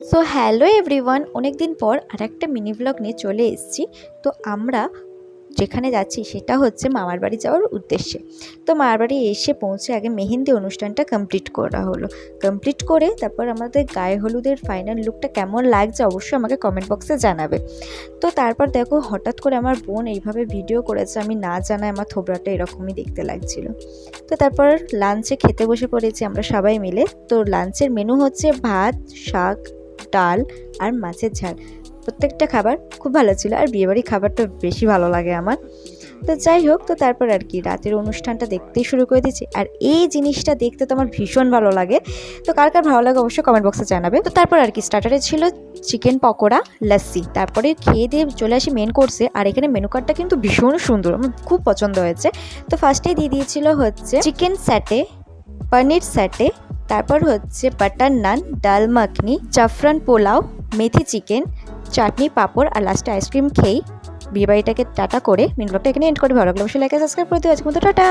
So hello everyone অনেক দিন পর আর একটা মিনি ব্লগ নিয়ে চলে এসেছি। তো আমরা যেখানে যাচ্ছি সেটা হচ্ছে মামার বাড়ি যাওয়ার উদ্দেশ্যে। তো মামার বাড়ি এসে পৌঁছে আগে মেহেন্দি অনুষ্ঠানটা কমপ্লিট করা হলো। কমপ্লিট করে তারপর আমাদের গায়ে হলুদের ফাইনাল লুকটা কেমন লাগছে অবশ্যই আমাকে কমেন্ট বক্সে জানাবে। তো তারপর দেখো হঠাৎ করে আমার বোন এইভাবে ভিডিও করেছে, আমি না জানাই আমার থোবরাটা এরকমই দেখতে লাগছিল। তো তারপর লাঞ্চে খেতে বসে পড়েছি আমরা সবাই মিলে। তো লাঞ্চের মেনু হচ্ছে ভাত, শাক ডাল আর মাছের ঝাল। প্রত্যেকটা খাবার খুব ভালো ছিল আর বিয়েবাড়ি খাবারটা বেশি ভালো লাগে আমার। তো যাই হোক, তো তারপর আর কি রাতের অনুষ্ঠানটা দেখতেই শুরু করে দিয়েছি। আর এই জিনিসটা দেখতে তো আমার ভীষণ ভালো লাগে। তো কার কার ভালো লাগে অবশ্যই কমেন্ট বক্সে জানাবে। তো তারপর আর কি স্টার্টারে ছিল চিকেন পকোড়া লাস্সি তারপরে খেয়ে দিয়ে চলে আসি মেন কোর্সে আর এখানে মেনু কার্ডটা কিন্তু ভীষণ সুন্দর, আমার খুব পছন্দ হয়েছে। তো ফার্স্টেই দিয়ে দিয়েছিল হচ্ছে চিকেন স্যাটে পনির স্যাটে তারপর হচ্ছে বাটার নান, ডাল মাখনি, জাফরান পোলাও, মেথি চিকেন, চাটনি, পাঁপড় আর লাস্টে আইসক্রিম খেয়েই বিয়েবাড়িটাকে টাটা করে মিনব্লগটা এখানে এন্ড করে ভালো লাগল অবশ্যই লাইক সাবস্ক্রাইব করে দিও। আজকে মতো টাটা।